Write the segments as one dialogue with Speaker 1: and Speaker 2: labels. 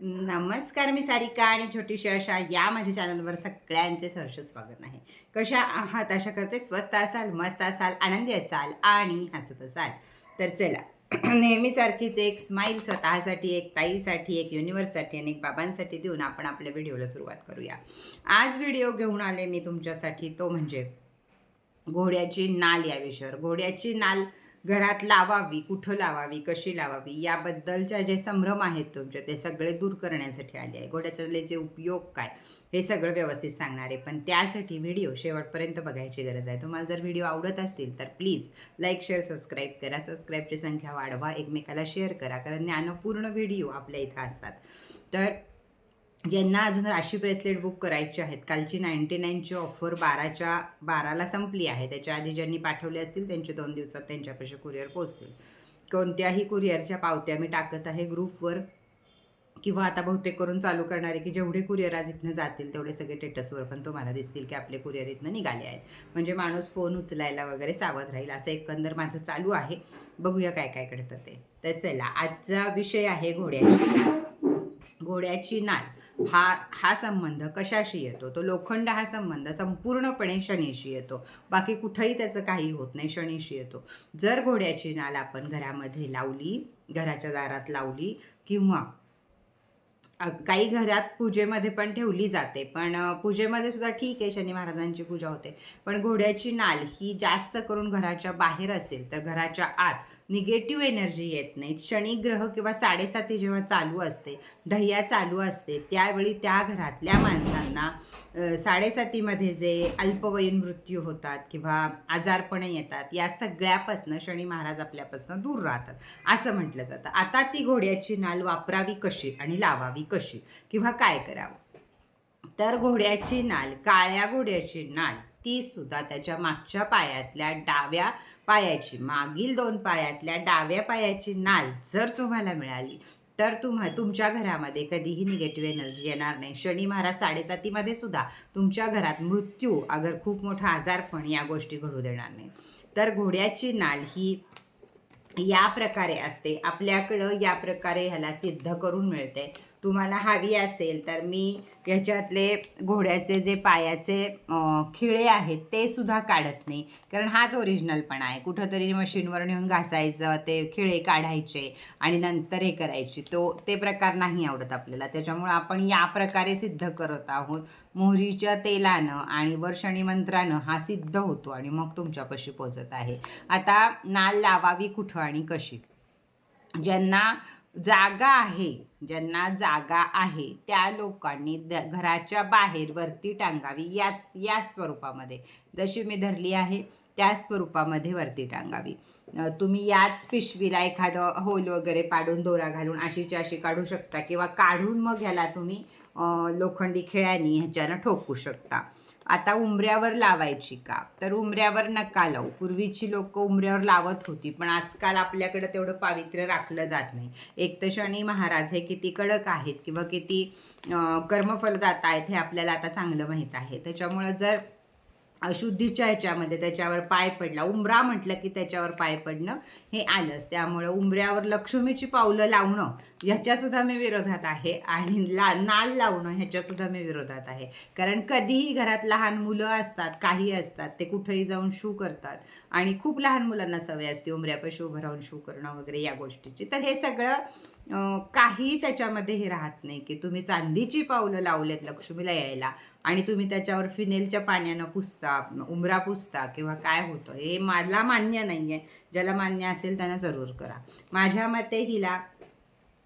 Speaker 1: नमस्कार मी सारिका आणि छोटीशी अशा या माझ्या चॅनलवर सगळ्यांचे सहर्ष स्वागत आहे. कशा आहात? आशा करते स्वस्त असाल मस्त असाल आनंदी असाल आणि हसत असाल. तर चला नेहमीसारखीच एक स्माईल स्वतःसाठी एक ताईसाठी एक युनिवर्ससाठी आणि एक बाबांसाठी देऊन आपण आपल्या व्हिडिओला सुरुवात करूया. आज व्हिडिओ घेऊन आले मी तुमच्यासाठी तो म्हणजे घोड्याची नाल या विषयावर. घोड्याची नाल घरात लावावी कुठं लावावी कशी लावावी याबद्दलच्या जे संभ्रम आहेत तुमचे ते सगळे दूर करण्यासाठी आले आहे. घोड्याच्याले जे उपयोग काय हे सगळं व्यवस्थित सांगणार आहे. पण त्यासाठी व्हिडिओ शेवटपर्यंत बघायची गरज आहे. तुम्हाला जर व्हिडिओ आवडत असतील तर प्लीज लाईक शेअर सबस्क्राईब करा. सबस्क्राईबची संख्या वाढवा एकमेकाला शेअर करा. कारण ज्ञानपूर्ण व्हिडिओ आपल्या इथं असतात. तर ज्यांना अजून राशी ब्रेसलेट बुक करायचे आहेत. कालची नाईन्टी नाईनची ऑफर बाराच्या बाराला संपली आहे. त्याच्या आधी ज्यांनी पाठवले असतील त्यांचे दोन दिवसात त्यांच्यापाशी कुरिअर पोहोचतील. कोणत्याही कुरिअरच्या पावत्या मी टाकत आहे ग्रुपवर किंवा आता बहुतेक करून चालू करणारे की जेवढे कुरिअर आज इथनं जातील तेवढे सगळे टेटसवर पण तुम्हाला दिसतील की आपले कुरिअर इथनं निघाले आहेत. म्हणजे माणूस फोन उचलायला वगैरे सावध राहील असं एकंदर माझं चालू आहे. बघूया काय काय घडतं ते. तर चला आजचा विषय आहे घोड्याची. घोड्याची नाल हा हा संबंध कशाशी येतो? तो लोखंड हा संबंध संपूर्णपणे शनीशी येतो. बाकी कुठंही त्याचं काही होत नाही शनीशी येतो. जर घोड्याची नाल आपण घरामध्ये लावली घराच्या दारात लावली किंवा काही घरात पूजेमध्ये पण ठेवली जाते. पण पूजेमध्ये सुद्धा ठीक आहे शनी महाराजांची पूजा होते. पण घोड्याची नाल ही जास्त करून घराच्या बाहेर असेल तर घराच्या आत निगेटिव्ह एनर्जी येत नाही. शनिग्रह किंवा साडेसाती जेव्हा चालू असते ढह्या चालू असते त्यावेळी त्या घरातल्या माणसांना साडेसातीमध्ये जे अल्पवयीन मृत्यू होतात किंवा आजारपणे येतात या सगळ्यापासनं शनी महाराज आपल्यापासून दूर राहतात. असं म्हटलं जातं. आता ती घोड्याची नाल वापरावी कशी आणि लावावी कशी किंवा काय करावं? तर घोड्याची नाल काळ्या घोड्याची नाल ती सुद्धा त्याच्या मागच्या पायातल्या डाव्या पायाची मागील दोन पायातल्या डाव्या पायाची नाल जर तुम्हाला मिळाली तर तुम्हा तुमच्या घरामध्ये कधीही निगेटिव्ह एनर्जी येणार नाही. शनी महाराज साडेसातीमध्ये सुद्धा तुमच्या घरात मृत्यू अगर खूप मोठा आजारपण या गोष्टी घडू देणार नाही. तर घोड्याची नाल ही या प्रकारे असते. आपल्याकडं या प्रकारे ह्याला सिद्ध करून मिळते. तुम्हाला हवी असेल तर मी याच्यातले घोड्याचे जे पायाचे खिळे आहेत ते सुद्धा काढत नाही. कारण हाच ओरिजिनलपणा आहे. कुठंतरी मशीनवर नेऊन घासायचं ते खिळे काढायचे आणि नंतर हे करायचे. तो ते प्रकार नाही आवडत आपल्याला. त्याच्यामुळं आपण या प्रकारे सिद्ध करत आहोत. मोहरीच्या तेलानं आणि वर्षणी मंत्रानं हा सिद्ध होतो आणि मग तुमच्यापाशी पोचत आहे. आता नाल लावावी कुठं आणि कशी? ज्यांना जागा आहे ज्यांना जागा आहे त्या लोकांनी द घराच्या बाहेर वरती टांगावी याच याच स्वरूपामध्ये. जशी मी धरली आहे त्याच स्वरूपामध्ये वरती टांगावी. तुम्ही याच पिशवीला एखादं होल वगैरे पाडून दोरा घालून अशीच्या अशी काढू शकता किंवा काढून मग ह्याला तुम्ही लोखंडी खेळ्यानी ह्याच्यानं ठोकू शकता. आता उंबऱ्यावर लावायची का? तर उंबऱ्यावर नका लावू. पूर्वीची लोक उंबऱ्यावर लावत होती पण आजकाल आपल्याकडे तेवढं पावित्र्य राखलं जात नाही. एक तर शनी महाराज हे किती कडक आहेत किंवा किती कर्मफलदाता आहेत हे आपल्याला आता चांगलं माहीत आहे. त्याच्यामुळं जर अशुद्धीच्या ह्याच्यामध्ये त्याच्यावर पाय पडला. उंबरा म्हटलं की त्याच्यावर पाय पडणं हे आलंच. त्यामुळं उंबऱ्यावर लक्ष्मीची पावलं लावणं ह्याच्यासुद्धा मी विरोधात आहे आणि ला नाल लावणं ह्याच्यासुद्धा मी विरोधात आहे. कारण कधीही घरात लहान मुलं असतात काही असतात ते कुठेही जाऊन शू करतात. आणि खूप लहान मुलांना सवय असते उंबऱ्यापाशी उभं राहून शू करणं वगैरे या गोष्टीची. तर हे सगळं काही त्याच्यामध्ये हे राहत नाही की तुम्ही चांदीची पावलं लावलेत लक्ष्मीला यायला आणि तुम्ही त्याच्यावर फिनेलच्या पाण्यानं पुसता उंबरा पुसता किंवा काय होतं हे मला मान्य नाही आहे ज्याला मान्य असेल त्यांना जरूर करा. माझ्या मते हिला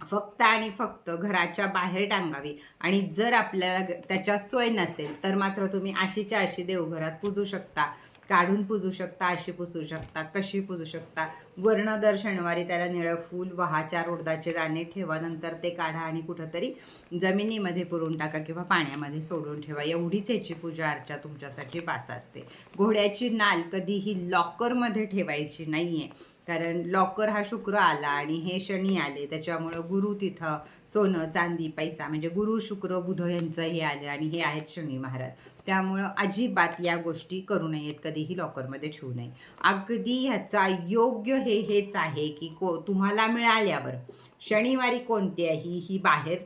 Speaker 1: फक्त आणि फक्त घराच्या बाहेर टांगावी आणि जर आपल्याला त्याच्या सोय नसेल तर मात्र तुम्ही अशीच्या अशी देवघरात पूजू शकता. काढून पूजू शकता अशी पुसू शकता कशी पुजू शकता. वर्ण दर शनिवारी त्याला निळं फूल वहा चार उडदाचे दाणे ठेवा. नंतर ते काढा आणि कुठंतरी जमिनीमध्ये पुरून टाका किंवा पाण्यामध्ये सोडून ठेवा. एवढीच याची पूजा अर्चा तुमच्यासाठी पास असते. घोड्याची नाल कधीही लॉकरमध्ये ठेवायची नाही आहे कारण लॉकर हा शुक्र आला आणि हे शनी आले त्याच्यामुळं गुरु तिथं सोनं चांदी पैसा म्हणजे गुरु शुक्र बुध यांचं हे आलं आणि हे आहेत शनी महाराज. त्यामुळं अजिबात या गोष्टी करू नयेत कधीही लॉकरमध्ये ठेवू नये. अगदी ह्याचा योग्य हे हेच आहे की को तुम्हाला मिळाल्यावर शनिवारी कोणत्याही ही बाहेर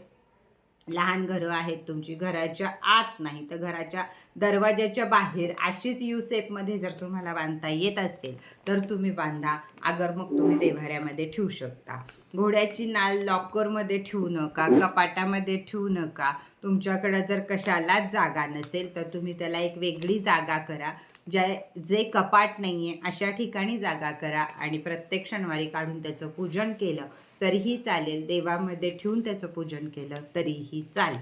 Speaker 1: लहान घरं आहेत तुमची घराच्या आत नाही तर घराच्या दरवाजाच्या बाहेर अशीच यू सेपमध्ये जर तुम्हाला बांधता येत असेल तर तुम्ही बांधा. अगर मग तुम्ही देवाऱ्यामध्ये ठेवू शकता. घोड्याची नाल लॉकरमध्ये ठेवू नका कपाटामध्ये ठेवू नका. तुमच्याकडं जर कशालाच जागा नसेल तर तुम्ही त्याला एक वेगळी जागा करा. ज्या जे कपाट नाही आहे अशा ठिकाणी जागा करा आणि प्रत्येक शनिवारी काढून त्याचं पूजन केलं तरीही चालेल. देवामध्ये ठेवून त्याचं पूजन केलं तरीही चालेल.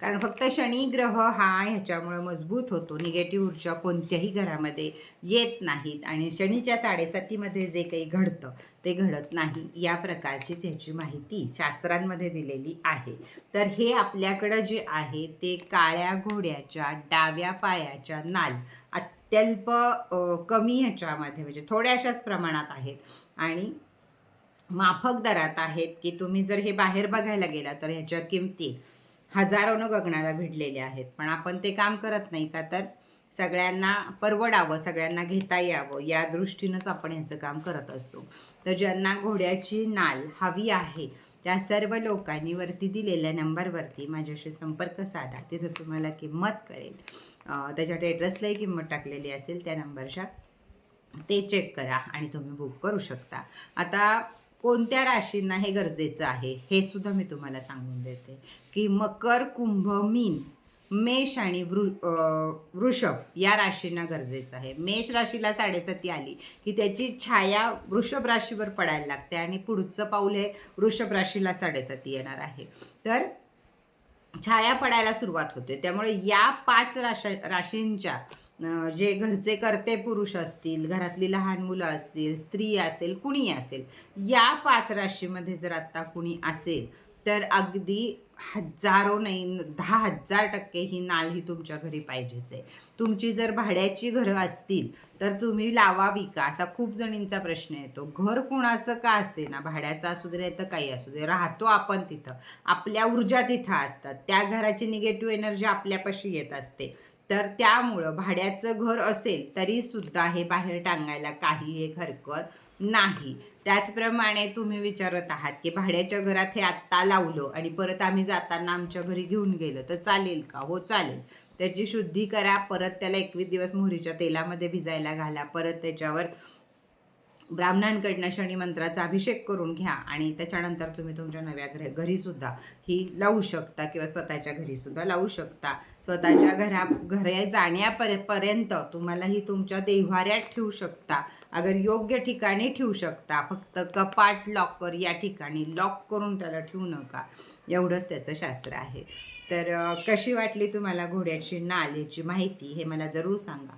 Speaker 1: कारण फक्त शनी ग्रह हा ह्याच्यामुळं मजबूत होतो. निगेटिव्ह ऊर्जा कोणत्याही घरामध्ये येत नाहीत. आणि शनीच्या साडेसातीमध्ये जे काही घडतं ते घडत नाही. या प्रकारचीच ह्याची माहिती शास्त्रांमध्ये दिलेली आहे. तर हे आपल्याकडं जे आहे ते काळ्या घोड्याच्या डाव्या पायाच्या नाल अत्यल्प कमी ह्याच्यामध्ये म्हणजे थोड्याशाच प्रमाणात आहेत. आणि माफक दरात आहेत की तुम्ही जर हे बाहेर बघायला गेला तर ह्याच्या किमती हजारोनं गगनाला भिडलेले आहेत. पण आपण ते काम करत नाही का तर सगळ्यांना परवडावं सगळ्यांना घेता यावं या दृष्टीनंच आपण ह्याचं काम करत असतो. तर ज्यांना घोड्याची नाल हवी आहे त्या सर्व लोकांनी वरती दिलेल्या नंबरवरती माझ्याशी संपर्क साधा. तिथं तुम्हाला किंमत कळेल. त्याच्या टेटसलाही किंमत टाकलेली असेल त्या नंबरच्या. ते चेक करा आणि तुम्ही बुक करू शकता. आता कोणत्या राशींना हे गरजेचं आहे हे सुद्धा मी तुम्हाला सांगून देते. की मकर कुंभ मीन मेष आणि वृ वृषभ या राशींना गरजेचं आहे. मेष राशीला साडेसाती आली की त्याची छाया वृषभ राशीवर पडायला लागते आणि पुढचं पाऊल हे वृषभ राशीला साडेसाती येणार आहे. तर छाया पडायला सुरुवात होते. त्यामुळे या पाच राशा राशींच्या जे घरचे करते पुरुष असतील घरातली लहान मुलं असतील स्त्री असेल कुणी असेल या पाच राशीमध्ये जर आत्ता कुणी असेल तर अगदी हजारो नाही दहा हजार टक्के ही नाल ही तुमच्या घरी पाहिजेच आहे. तुमची जर भाड्याची घरं असतील तर तुम्ही लावावी का असा खूप जणींचा प्रश्न येतो. घर कुणाचं का असे ना भाड्याचं असू दे तर काही असू दे. राहतो आपण तिथं. आपल्या ऊर्जा तिथं असतात. त्या घराची निगेटिव्ह एनर्जी आपल्यापाशी येत असते. तर त्यामुळं भाड्याचं घर असेल तरी सुद्धा हे बाहेर टांगायला काही एक हरकत नाही. त्याचप्रमाणे तुम्ही विचारत आहात की भाड्याच्या घरात हे आत्ता लावलं आणि परत आम्ही जाताना आमच्या घरी घेऊन गेलं तर चालेल का? हो चालेल. त्याची शुद्धी करा परत त्याला एकवीस दिवस मोहरीच्या तेलामध्ये भिजायला घाला परत त्याच्यावर ब्राह्मणांकडनं शनी मंत्राचा अभिषेक करून घ्या आणि त्याच्यानंतर तुम्ही तुमच्या नव्या घरी घरीसुद्धा ही लावू शकता किंवा स्वतःच्या घरीसुद्धा लावू शकता. स्वतःच्या घरा घरे जाण्यापर पर्यंत तुम्हाला ही तुमच्या देव्हाऱ्यात ठेवू शकता. अगर योग्य ठिकाणी ठेवू शकता. फक्त कपाट लॉकर या ठिकाणी लॉक करून त्याला ठेवू नका. एवढंच त्याचं शास्त्र आहे. तर कशी वाटली तुम्हाला घोड्याची नाल याची माहिती हे मला जरूर सांगा.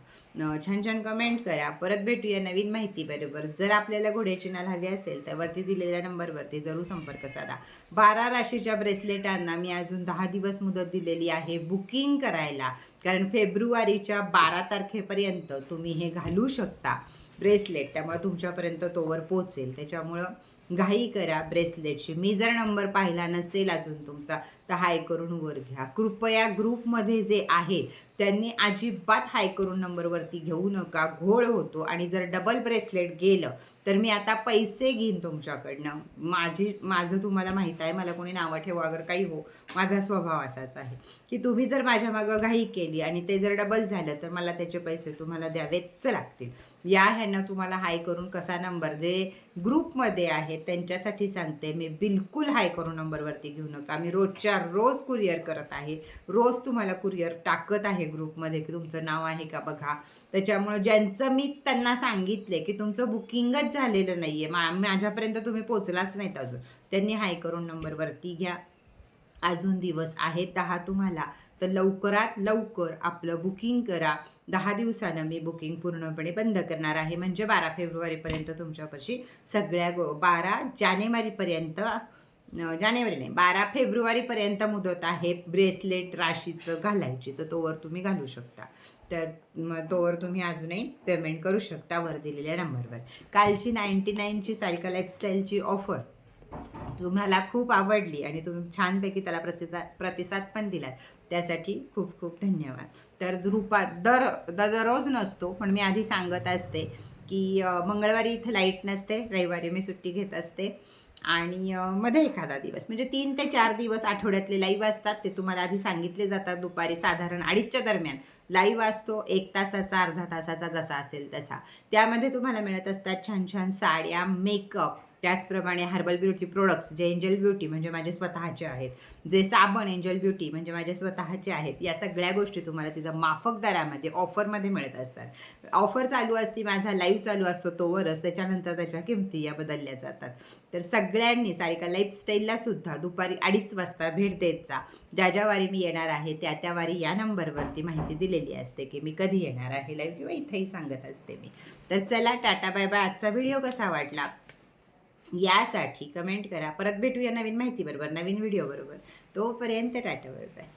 Speaker 1: छान छान कमेंट करा. परत भेटूया नवीन माहिती बरोबर जर आपल्याला घोड्याची नाल हवी असेल तर वरती दिलेल्या नंबरवरती जरूर संपर्क साधा. बारा राशीच्या ब्रेसलेटांना मी अजून दहा दिवस मुदत दिलेली आहे. बुकिंग करायला. कारण फेब्रुवारीच्या बारा तारखेपर्यंत तुम्ही हे घालू शकता ब्रेसलेट. त्यामुळे तुमच्यापर्यंत तोवर पोचेल त्याच्यामुळं घाई करा ब्रेसलेटची. मी जर नंबर पाहिला नसेल अजून तुमचा तर हाय करून वर घ्या. कृपया ग्रुपमध्ये जे आहे त्यांनी अजिबात हाय करून नंबरवरती घेऊ नका. घोळ होतो. आणि जर डबल ब्रेसलेट गेलं तर मी आता पैसे घेईन तुमच्याकडनं. माझी माझं तुम्हाला माहीत आहे मला कोणी नावं ठेवा अगर काही हो माझा स्वभाव असाच आहे. की तुम्ही जर माझ्या मागं घाई केली आणि ते जर डबल झालं तर मला त्याचे पैसे तुम्हाला द्यावेच लागतील. या ह्यांना तुम्हाला हाय करून कसा नंबर जे ग्रुपमध्ये आहेत त्यांच्यासाठी सांगते मी बिलकुल हाय करून नंबरवरती घेऊ नका. मी रोजच्या रोज कुरिअर करत आहे. रोज तुम्हाला कुरिअर टाकत आहे ग्रुपमध्ये की तुमचं नाव आहे का बघा. त्याच्यामुळं ज्यांचं मी त्यांना सांगितले की तुमचं बुकिंगच झालेलं नाही आहे मा माझ्यापर्यंत तुम्ही पोचलाच नाहीत अजून. त्यांनी हाय करून नंबरवरती घ्या. अजून दिवस आहेत दहा तुम्हाला. तर लवकरात लवकर आपलं बुकिंग करा. दहा दिवसानं मी बुकिंग पूर्णपणे बंद करणार आहे. म्हणजे बारा फेब्रुवारीपर्यंत तुमच्यापाशी सगळ्या गो बारा जानेवारीपर्यंत जानेवारी नाही बारा फेब्रुवारीपर्यंत मुदत आहे ब्रेसलेट राशीचं घालायची. तर तोवर तुम्ही घालू शकता. तर मग तोवर तुम्ही अजूनही पेमेंट करू शकता वर दिलेल्या नंबरवर कालची नाईन्टी नाईनची सायकल लाईफस्टाईलची ऑफर तुम्हाला खूप आवडली आणि तुम्ही छानपैकी त्याला प्रतिसाद प्रतिसाद पण दिलात. त्यासाठी खूप खूप धन्यवाद. तर रूपा दर दर दररोज नसतो पण मी आधी सांगत असते की मंगळवारी इथे लाइट नसते रविवारी मी सुट्टी घेत असते आणि मध्ये एखादा दिवस म्हणजे तीन ते चार दिवस आठवड्यातले लाईव्ह असतात ते तुम्हाला आधी सांगितले जातात दुपारी साधारण अडीचच्या दरम्यान. लाईव्ह असतो एक तासाचा अर्धा तासाचा जसा असेल तसा. त्यामध्ये तुम्हाला मिळत असतात छान छान साड्या मेकअप त्याचप्रमाणे हर्बल ब्युटी प्रोडक्ट्स जे एंजल ब्युटी म्हणजे माझे स्वतःचे आहेत जे साबण एंजल ब्युटी म्हणजे माझे स्वतःचे आहेत या सगळ्या गोष्टी तुम्हाला तिथं माफक दरामध्ये ऑफरमध्ये मिळत असतात. ऑफर चालू असती माझा लाईव्ह चालू असतो तोवरच त्याच्यानंतर त्याच्या किमती या बदलल्या जातात. तर सगळ्यांनी सारिका लाईफस्टाईलला सुद्धा दुपारी अडीच वाजता भेट देत जा ज्या ज्या वारी मी येणार आहे त्या त्या वारी या नंबरवरती माहिती दिलेली असते की मी कधी येणार आहे लाईव्ह किंवा इथेही सांगत असते मी. तर चला टाटा बाय बाय. आजचा व्हिडिओ कसा वाटला? यासाठी कमेंट करा. परत भेटूया नवीन माहिती बरोबर नवीन व्हिडिओ बरोबर. तोपर्यंत टाटा बाय बाय